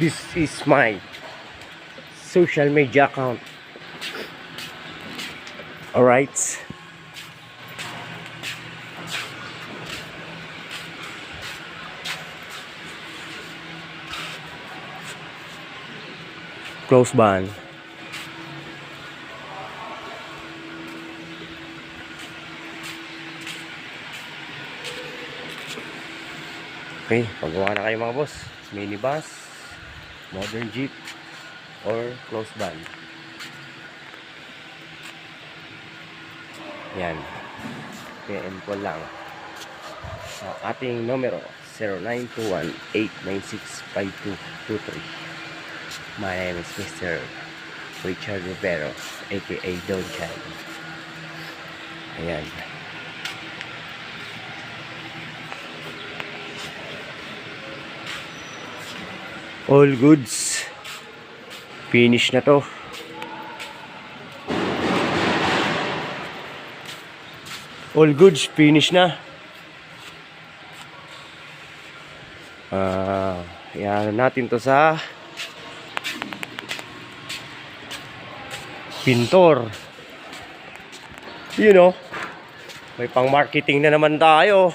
This is my social media account. Alright. Close ban. Okay, pagawa na kayo mga boss. Minibus, modern jeep, or close van. Yan. PM ko lang. Sa ating numero 0921-896-5223. My name is Mr. Richard Rivero, aka Don Chan. Ayan. All goods. Finish na to. All goods, finish na. Ah, yan natin to sa pintor. You know, may pang marketing na naman tayo.